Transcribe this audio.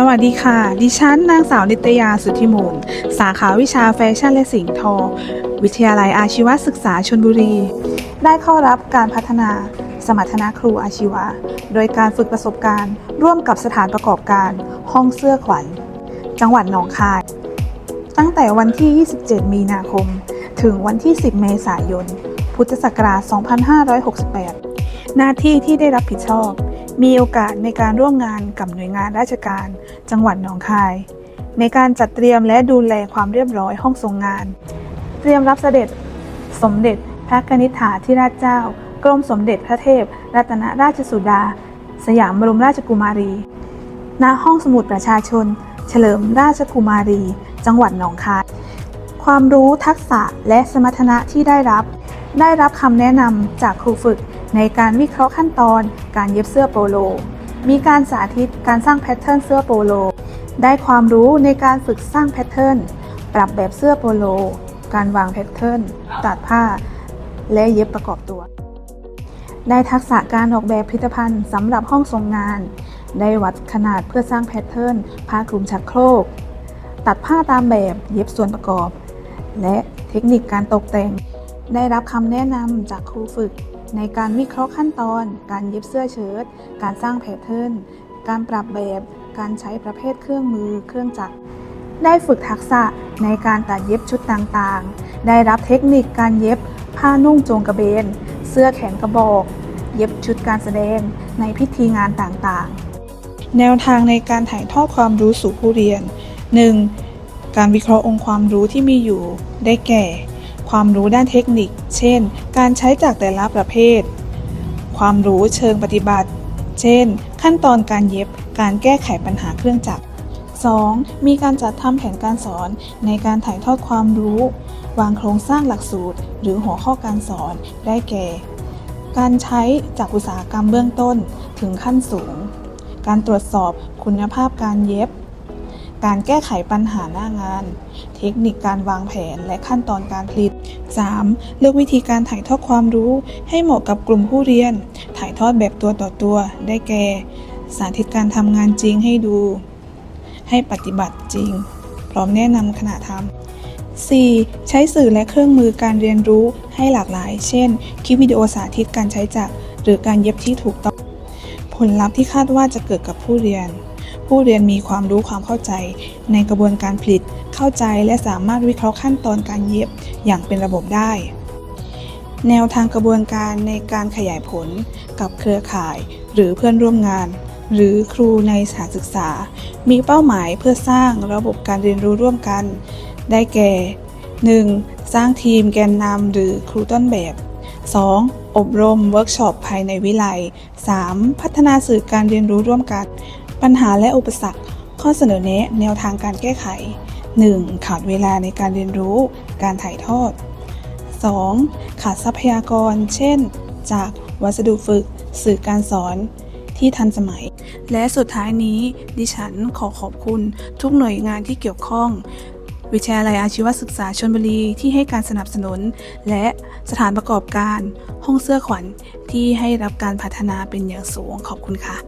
สวัสดีค่ะ ดิฉันนางสาวนิตยาสุทธิมูล สาขาวิชาแฟชั่นและสิ่งทอ วิทยาลัยอาชีวศึกษาชลบุรี ได้เข้ารับการพัฒนาสมรรถนะครูอาชีวะ โดยการฝึกประสบการณ์ ร่วมกับสถานประกอบการ ห้องเสื้อขวัญ จังหวัดหนองคาย ตั้งแต่วันที่ 27 มีนาคม ถึงวันที่ 10 เมษายน พุทธศักราช 2568 หน้าที่ที่ได้รับผิดชอบ มีโอกาสในการร่วมงานกับหน่วยงานราชการ จังหวัดหนองคาย ในการจัดเตรียมและดูแลความเรียบร้อยห้องทรงงาน เตรียมรับเสด็จสมเด็จพระกนิษฐาธิราชเจ้า กรมสมเด็จพระเทพ รัตนราชสุดา สยามบรมราชกุมารี ณ ห้องสมุดประชาชน เฉลิมราชกุมารี จังหวัดหนองคาย ความรู้ทักษะและสมรรถนะที่ได้รับ ได้รับคำแนะนำจากครูฝึกในการวิเคราะห์ขั้นตอนการเย็บเสื้อโปโล มีการสาธิตการสร้างแพทเทิร์นเสื้อโปโล ได้ความรู้ในการฝึกสร้างแพทเทิร์น ปรับแบบเสื้อโปโล การวางแพทเทิร์น ตัดผ้า และเย็บประกอบตัว ได้ทักษะการออกแบบผลิตภัณฑ์สำหรับห้องทรงงาน ได้วัดขนาดเพื่อสร้างแพทเทิร์น ผ้าคลุมชักโครก ตัดผ้าตามแบบ เย็บส่วนประกอบ และเทคนิคการตกแต่ง ได้รับคำแนะนำจากครูฝึก ในการวิเคราะห์ขั้นตอน การเย็บเสื้อเชิ้ต การสร้างแพทเทิร์น การปรับแบบ การใช้ประเภทเครื่องมือ เครื่องจักร ได้ฝึกทักษะในการตัดเย็บชุดต่างๆ ได้รับเทคนิคการเย็บผ้านุ่งโจงกระเบน เสื้อแขนกระบอก เย็บชุดการแสดง ในพิธีงานต่างๆ แนวทางในการถ่ายทอดความรู้สู่ผู้เรียน 1. การวิเคราะห์องค์ความรู้ที่มีอยู่ ได้แก่ ความรู้ด้านเทคนิค เช่น การใช้จากแต่ละประเภท ความรู้เชิงปฏิบัติ เช่น ขั้นตอนการเย็บ การแก้ไขปัญหาเครื่องจักร 2. มีการจัดทำแผนการสอนในการถ่ายทอดความรู้ วางโครงสร้างหลักสูตร หรือหัวข้อการสอนได้แก่ การใช้จากอุตสาหกรรมเบื้องต้นถึงขั้นสูง การตรวจสอบคุณภาพการเย็บ การแก้ไขปัญหาหน้างาน เทคนิคการวางแผนและขั้นตอนการผลิต 3. เลือกวิธีการถ่ายทอดความรู้ให้เหมาะกับกลุ่มผู้เรียน ถ่ายทอดแบบตัวต่อตัว ได้แก่ สาธิตการทำงานจริงให้ดู ให้ปฏิบัติจริง พร้อมแนะนำขณะทำ 4. ใช้สื่อและเครื่องมือการเรียนรู้ให้หลากหลาย เช่น คลิปวิดีโอสาธิตการใช้จักรหรือการเย็บที่ถูกต้อง ผลลัพธ์ที่คาดว่าจะเกิดกับผู้เรียน ผู้เรียนมีความรู้ความเข้าใจ ในกระบวนการผลิต เข้าใจและสามารถวิเคราะห์ขั้นตอนการเย็บอย่างเป็นระบบได้ แนวทางกระบวนการในการขยายผลกับเครือข่าย หรือเพื่อนร่วมงาน หรือครูในสถานศึกษา มีเป้าหมายเพื่อสร้างระบบการเรียนรู้ร่วมกัน ได้แก่ 1. สร้างทีมแกนนำหรือครูต้นแบบ 2. อบรมเวิร์กช็อปภายในวิไล 3. พัฒนาสื่อการเรียนรู้ร่วมกัน ปัญหาและอุปสรรค ข้อเสนอแนะแนวทางการแก้ไข 1. ขาดเวลาในการเรียนรู้ การถ่ายทอด 2. ขาดทรัพยากร เช่น จากวัสดุฝึก สื่อการสอน ที่ทันสมัย และสุดท้ายนี้ ดิฉันขอขอบคุณทุกหน่วยงานที่เกี่ยวข้อง วิทยาลัยอาชีวศึกษาชลบุรีที่ให้การสนับสนุน และสถานประกอบการ ห้องเสื้อขวัญที่ให้รับการพัฒนาเป็นอย่างสูงขอบคุณค่ะ